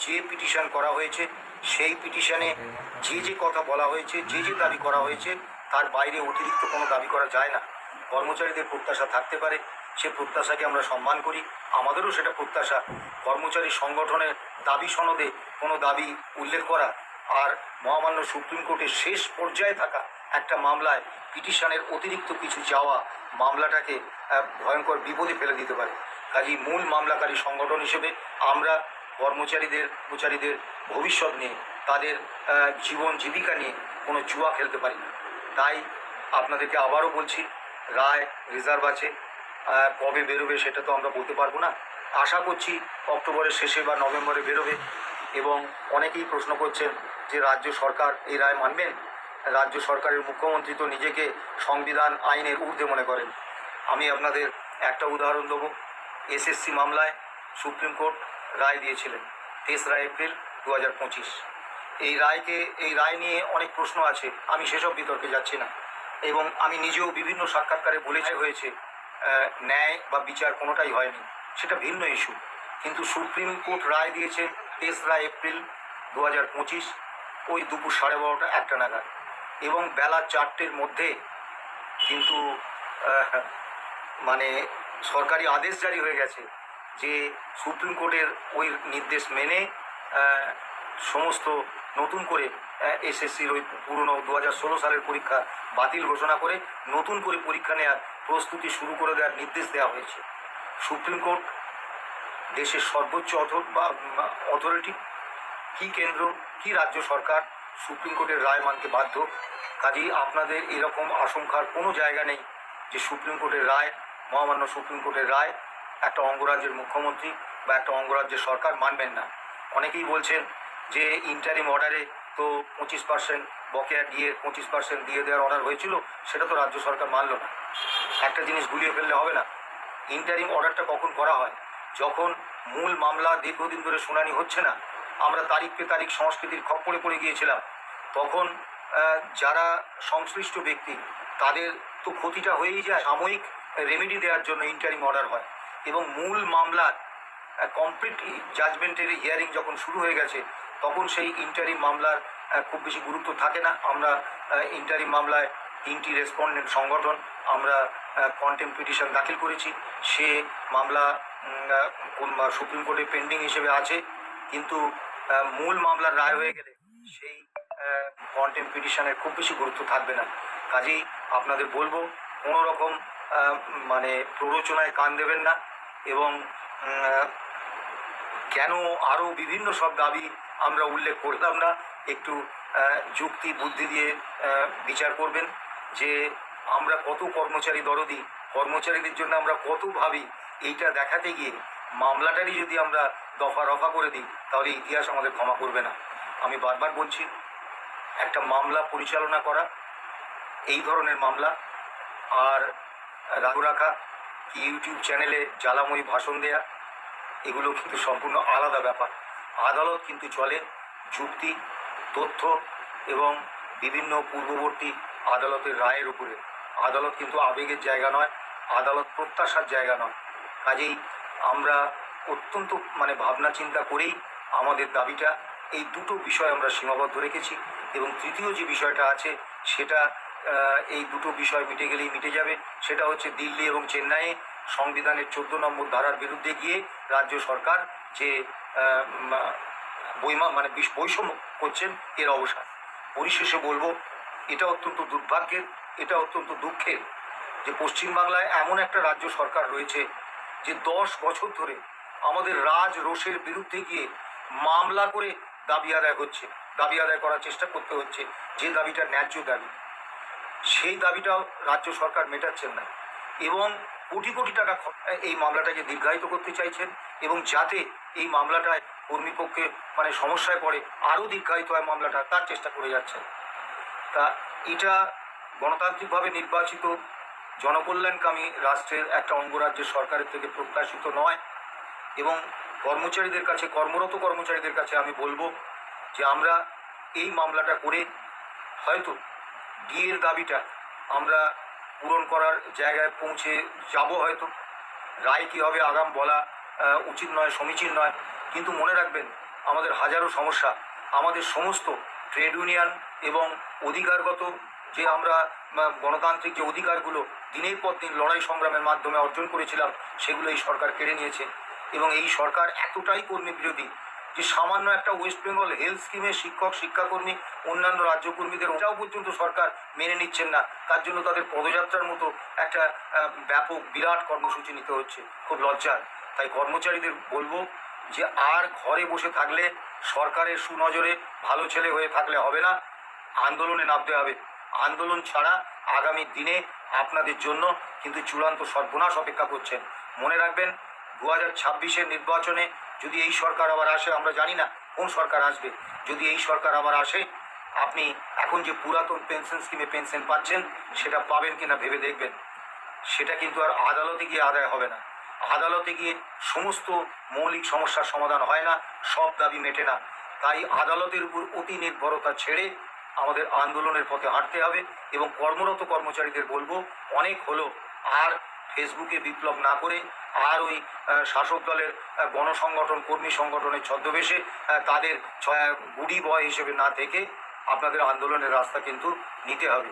যে পিটিশন করা হয়েছে, সেই পিটিশনে যে যে কথা বলা হয়েছে, যে যে দাবি করা হয়েছে, তার বাইরে অতিরিক্ত কোনো দাবি করা যায় না। কর্মচারীদের প্রত্যাশা থাকতে পারে, সে প্রত্যাশাকে আমরা সম্মান করি। আমাদেরও সেটা প্রত্যাশা। কর্মচারী সংগঠনের দাবি সনদে কোনো দাবি উল্লেখ করা আর মহামান্য সুপ্রিম কোর্টের শেষ পর্যায়ে থাকা একটা মামলায় পিটিশনের অতিরিক্ত কিছু চাওয়া মামলাটাকে ভয়ঙ্কর বিপদে ফেলে দিতে পারে। কাজেই মূল মামলাকারী সংগঠন হিসেবে আমরা কর্মচারীদের কর্মচারীদের ভবিষ্যৎ নিয়ে, তাদের জীবন জীবিকা নিয়ে কোনো জুয়া খেলতে পারি না। তাই আপনাদেরকে আবারও বলছি, রায় রিজার্ভ আছে। কবে বেরোবে সেটা তো আমরা বলতে পারব না। আশা করছি অক্টোবরের শেষে বা নভেম্বরে বেরোবে এবং অনেকেই প্রশ্ন করছেন যে রাজ্য সরকার এই রায় মানবেন? রাজ্য সরকারের মুখ্যমন্ত্রী তো নিজেকে সংবিধান আইনের ঊর্ধ্বে মনে করেন। আমি আপনাদের একটা উদাহরণ দেবো। এসএসসি মামলায় সুপ্রিম কোর্ট রায় দিয়েছিলেন তেসরা এপ্রিল দু হাজার পঁচিশ। এই রায়কে, এই রায় নিয়ে অনেক প্রশ্ন আছে, আমি সেসব বিতর্কে যাচ্ছি না। এবং আমি নিজেও বিভিন্ন সাক্ষাৎকারে বলেছি হয়েছে ন্যায় বা বিচার কোনোটাই হয়নি, সেটা ভিন্ন ইস্যু। কিন্তু সুপ্রিম কোর্ট রায় দিয়েছে তেসরা এপ্রিল দু হাজার পঁচিশ, ওই দুপুর সাড়ে বারোটা একটা নাগাদ। এবং বেলা চারটের মধ্যে কিন্তু মানে সরকারি আদেশ জারি হয়ে গেছে যে সুপ্রিম কোর্টের ওই নির্দেশ মেনে সমস্ত নতুন করে এসএসসির ওই পুরনো দু হাজার ষোলো সালের পরীক্ষা বাতিল ঘোষণা করে, নতুন করে পরীক্ষা নেওয়ার প্রস্তুতি শুরু করে দেওয়ার নির্দেশ দেওয়া হয়েছে। সুপ্রিম কোর্ট দেশের সর্বোচ্চ বা, অথরিটি, কি কেন্দ্র, কি রাজ্য সরকার সুপ্রিম কোর্টের রায় মানতে বাধ্য? কাজেই আপনাদের এরকম আশঙ্কার কোনো জায়গা নেই যে সুপ্রিম কোর্টের রায়, মহামান্য সুপ্রিম কোর্টের রায় একটা অঙ্গরাজ্যের মুখ্যমন্ত্রী বা একটা অঙ্গরাজ্যের সরকার মানবেন না। অনেকেই বলছেন যে ইন্টারিম অর্ডারে তো পঁচিশ পার্সেন্ট বকেয়া দিয়ে পঁচিশ পার্সেন্ট দিয়ে দেওয়ার অর্ডার হয়েছিল, সেটা তো রাজ্য সরকার মানল না। একটা জিনিস গুলিয়ে ফেললে হবে না। ইন্টারিম অর্ডারটা কখন করা হয়? যখন মূল মামলা দীর্ঘদিন ধরে শুনানি হচ্ছে না, আমরা তারিখ পে তারিখ সংস্কৃতির খপ্পরে পড়ে গিয়েছিলাম, তখন যারা সংশ্লিষ্ট ব্যক্তি, তাদের তো ক্ষতিটা হয়েই যায় সাময়িক রেমেডি দেওয়ার জন্য ইন্টারিম অর্ডার হয়। এবং মূল মামলার কমপ্লিট জাজমেন্টের হিয়ারিং যখন শুরু হয়ে গেছে, তখন সেই ইন্টারিম মামলার খুব বেশি গুরুত্ব থাকে না। আমরা ইন্টারিম মামলায় তিনটি রেসপন্ডেন্ট সংগঠন আমরা কন্টেম্প পিটিশন দাখিল করেছি। সে মামলা সুপ্রিম কোর্টে পেন্ডিং হিসেবে আছে। কিন্তু মূল মামলার রায় হয়ে গেলে সেই কন্টেম্প পিটিশনের খুব বেশি গুরুত্ব থাকবে না। কাজেই আপনাদের বলব কোনো রকম মানে প্ররোচনায় কান দেবেন না। এবং কেন আরও বিভিন্ন সব দাবি আমরা উল্লেখ করলাম না, একটু যুক্তি, বুদ্ধি দিয়ে বিচার করবেন যে আমরা কত কর্মচারী দরদি, কর্মচারীদের জন্য আমরা কত ভাবি, এইটা দেখাতে গিয়ে মামলাটারই যদি আমরা দফা রফা করে দিই, তাহলে ইতিহাস আমাদের ক্ষমা করবে না। আমি বারবার বলছি, একটা মামলা পরিচালনা করা, এই ধরনের মামলা, আর রাখা ইউটিউব চ্যানেলে জ্বালাময়ী ভাষণ দেয়া, এগুলো কিন্তু সম্পূর্ণ আলাদা ব্যাপার। আদালত কিন্তু চলে যুক্তি, তথ্য এবং বিভিন্ন পূর্ববর্তী আদালতের রায়ের উপরে। আদালত কিন্তু আবেগের জায়গা নয়, আদালত প্রত্যাশার জায়গা নয়। কাজেই আমরা অত্যন্ত মানে ভাবনা চিন্তা করেই আমাদের দাবিটা, এই দুটো বিষয় আমরা সীমাবদ্ধ রেখেছি এবং তৃতীয় যে বিষয়টা আছে, সেটা এই দুটো বিষয় মিটে গেলেই মিটে যাবে। সেটা হচ্ছে দিল্লি এবং চেন্নাইয়ে সংবিধানের চোদ্দ নম্বর ধারার বিরুদ্ধে গিয়ে রাজ্য সরকার যে বৈমা মানে বৈষম্য করছেন, এর অবসান। পরিশেষে বলব, এটা অত্যন্ত দুর্ভাগ্যের, এটা অত্যন্ত দুঃখের যে পশ্চিমবাংলায় এমন একটা রাজ্য সরকার রয়েছে যে দশ বছর ধরে আমাদের রাজ রোষের বিরুদ্ধে গিয়ে মামলা করে দাবি আদায় হচ্ছে। দাবি আদায় করার চেষ্টা করতে হচ্ছে। যে দাবিটা ন্যায্য দাবি। সেই দাবিটাও রাজ্য সরকার মেটাচ্ছেন না। এবং কোটি কোটি টাকা এই মামলাটাকে দীর্ঘায়িত করতে চাইছেন এবং যাতে এই মামলাটায় কর্মীপক্ষে মানে সমস্যায় পড়ে আরও দীর্ঘায়িত হয় মামলাটা, তার চেষ্টা করে যাচ্ছেন। তা এটা গণতান্ত্রিকভাবে নির্বাচিত জনকল্যাণকামী রাষ্ট্রের একটা অঙ্গরাজ্যের সরকারের থেকে প্রত্যাশিত নয় এবং কর্মচারীদের কাছে, কর্মরত কর্মচারীদের কাছে আমি বলব যে আমরা এই মামলাটা করে হয়তো ডিএর দাবিটা আমরা পূরণ করার জায়গায় পৌঁছে যাব হয়তো। রায় কী হবে, আগাম বলা উচিত নয়, সমীচীন নয়। কিন্তু মনে রাখবেন, আমাদের হাজারো সমস্যা, আমাদের সমস্ত ট্রেড ইউনিয়ন এবং অধিকারগত যে আমরা গণতান্ত্রিক যে অধিকারগুলো দিনের পর দিন লড়াই সংগ্রামের মাধ্যমে অর্জন করেছিলাম, সেগুলো এই সরকার কেড়ে নিয়েছে। এবং এই সরকার এতটাই কর্মী বিরোধী যে সামান্য একটা ওয়েস্ট বেঙ্গল হেলথ স্কিমে শিক্ষক, শিক্ষাকর্মী, অন্যান্য রাজ্যকর্মীদের ওটাও পর্যন্ত সরকার মেনে নিচ্ছেন না। তার জন্য তাদের পদযাত্রার মতো একটা ব্যাপক বিরাট কর্মসূচি নিতে হচ্ছে। খুব লজ্জার। তাই কর্মচারীদের বলব যে আর ঘরে বসে থাকলে সরকারের সুনজরে ভালো ছেলে হয়ে থাকলে হবে না। আন্দোলনে নামতে হবে। আন্দোলন ছাড়া আগামী দিনে আপনাদের জন্য কিন্তু চূড়ান্ত সর্বনাশ অপেক্ষা করছেন। মনে রাখবেন, দু হাজার নির্বাচনে যদি এই সরকার আবার আসে, আমরা জানি না কোন সরকার আসবে। যদি এই সরকার আবার আসে, আপনি এখন যে পুরাতন পেনশন স্কিমে পেনশন পাচ্ছেন, সেটা পাবেন কিনা ভেবে দেখবেন। সেটা কিন্তু আর আদালতে গিয়ে আদায় হবে না। আদালতে গিয়ে সমস্ত মৌলিক সমস্যার সমাধান হয় না, সব দাবি মেটে না। তাই আদালতের উপর অতি নির্ভরতা ছেড়ে আমাদের আন্দোলনের পথে হাঁটতে হবে এবং কর্মরত কর্মচারীদের বলব, অনেক হলো। আর ফেসবুকে বিপ্লব না করে, আর ওই শাসক দলের গণসংগঠন, কর্মী সংগঠনের ছদ্মবেশে তাদের ছয়, গুডি বয় হিসেবে না থেকে আপনাদের আন্দোলনের রাস্তা কিন্তু নিতে হবে।